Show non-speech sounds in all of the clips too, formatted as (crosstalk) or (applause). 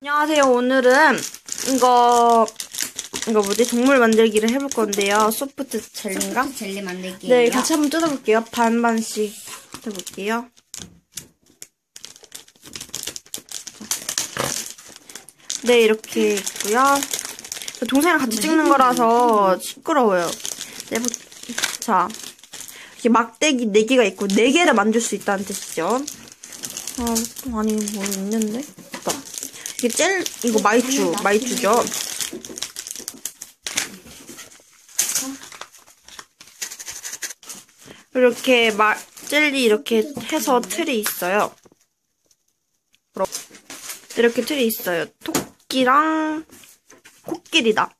안녕하세요. 오늘은 이거 이거 뭐지 동물 만들기를 해볼 건데요. 소프트 젤리인가? 소프트 젤리 만들기. 네, 같이 한번 뜯어볼게요. 반반씩 뜯어볼게요. 네, 이렇게 있고요. 저 동생이랑 같이 찍는 거라서 시끄러워요. 네, 보- 자, 이렇게 막대기 4개가 있고 4개를 만들 수 있다는 뜻이죠. 아, 아니, 뭐 있는데? 이게 젤, 이거 마이쮸, 마이쮸죠. 이렇게 마, 젤리 이렇게 해서 틀이 있어요. 이렇게 틀이 있어요. 토끼랑 코끼리다.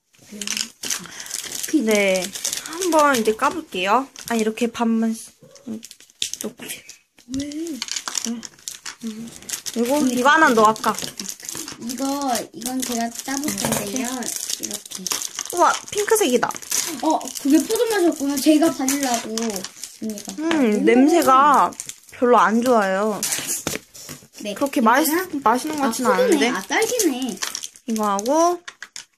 네. 한번 이제 까볼게요. 아, 이렇게 반만, 음, 이렇게. 그리고 이거 하나 넣어, 아까. 이거 이건 제가 짜볼 건데요. 이렇게. 우와, 핑크색이다. 어, 그게 포도맛이었구나. 제가 바닐라고. 언니가. 음, 냄새가 별로 안 좋아요. 네. 그렇게 맛있, 이거는- 맛있는 것 아, 같지는 포도네. 않은데. 아, 딸기네. 이거 하고,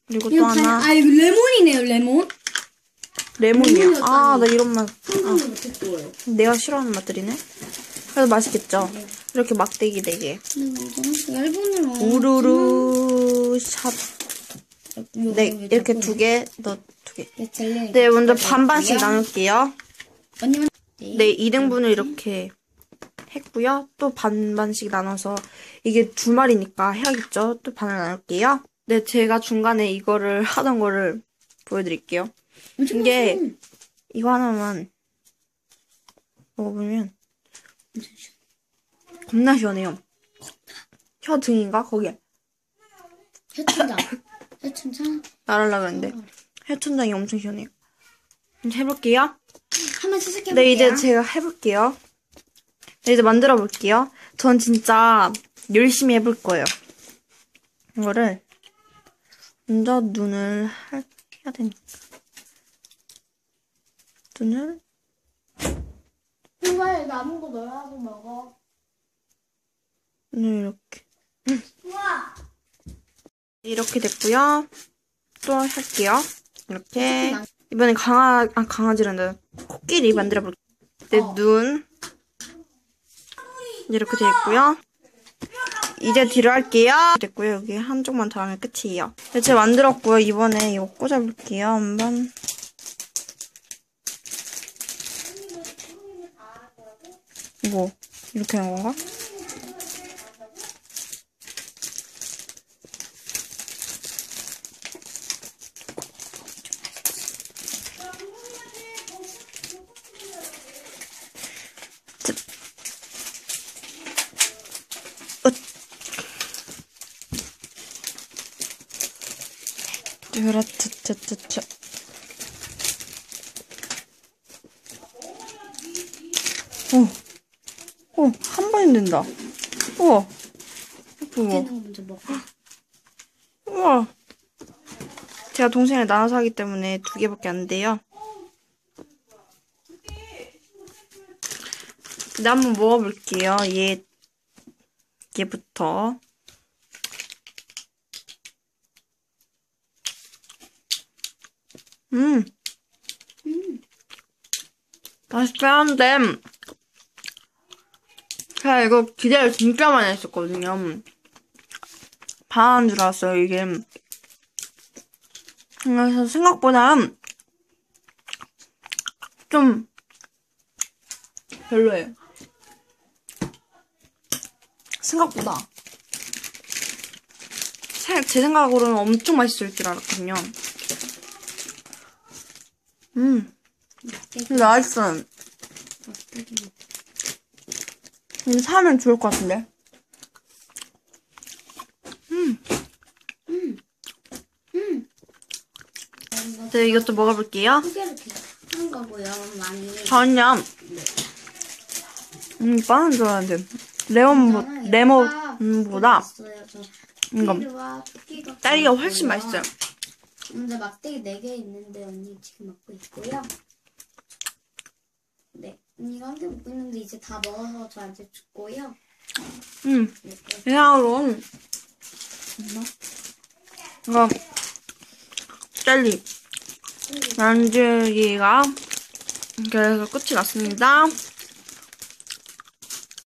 그리고 또 하나. 아, 이거 레몬이네요, 레몬. 레몬이요. 아, 나 이런 맛. 못했어요. 내가 싫어하는 맛들이네. 그래도 맛있겠죠? 이렇게 막대기 4개. 근데 먼저 일본으로. 우루루 샷. 요- 네, 이렇게 요- 두 개, 너 두 개. 네, 먼저 반반씩 나눌게요. 네, 2등분을 이렇게 했고요. 또 반반씩 나눠서 이게 두 마리니까 해야겠죠? 또 반을 나눌게요. 네, 제가 중간에 이거를 (laughs) 하던 거를 보여드릴게요. 이게. 이거 하나만 먹어보면 겁나 시원해요. 혀 등인가? 거기에 혀춘장. 혀춘장. 나르려고 했는데 혀천장이 엄청 시원해요. 이제 해볼게요. 한번 시작해볼게요. 네, 이제 제가 해볼게요. 네, 이제 만들어 볼게요. 전 진짜 열심히 해볼 거예요. 이거를 먼저 눈을 할, 해야 되니까. 눈을 정말 남은 거 너라도 먹어. 눈을 이렇게 우와. 이렇게 됐고요. 또 할게요. 이렇게 이번엔 강아 아 강아지란다. 코끼리 만들어 볼게요. 내눈 이렇게 돼 있고요. 이제 뒤로 할게요. 됐고요. 여기 한쪽만 더 하면 끝이에요. 네, 제가 만들었고요. 이번에 이거 꽂아볼게요. 한번. 이거 이렇게 하는 건가? 으라차차차차. 오, 오, 한 번이 된다. 우와. 먼저 먹어. 우와. 제가 동생을 나눠서 하기 때문에 두 개밖에 안 돼요. 근데 한번 먹어볼게요. 얘, 얘부터. 음. 맛있긴 한데, 제가 이거 기대를 진짜 많이 했었거든요. 반한 줄 알았어요, 이게. 그래서 생각보다 좀 별로예요. 생각보다. 세- 제 생각으로는 엄청 맛있을 줄 알았거든요. 음, 근데 맛있어요. 이거 사면 좋을 것 같은데. 네, 이것도 먹어볼게요. 크게 이렇게 한 거고요, 많이. 전혀. 음, 빵은 좋아하는데. 레몬, 레몬보다 이거 이거 딸기가 훨씬 맛있어요. 먼저 막대기 4개 있는데 언니 지금 먹고 있고요. 언니가 한 개 먹고 있는데 이제 다 먹어서 저한테 줬고요. 응. 이상으로 엄마? 이거 젤리 난주기가 그래서 끝이 났습니다.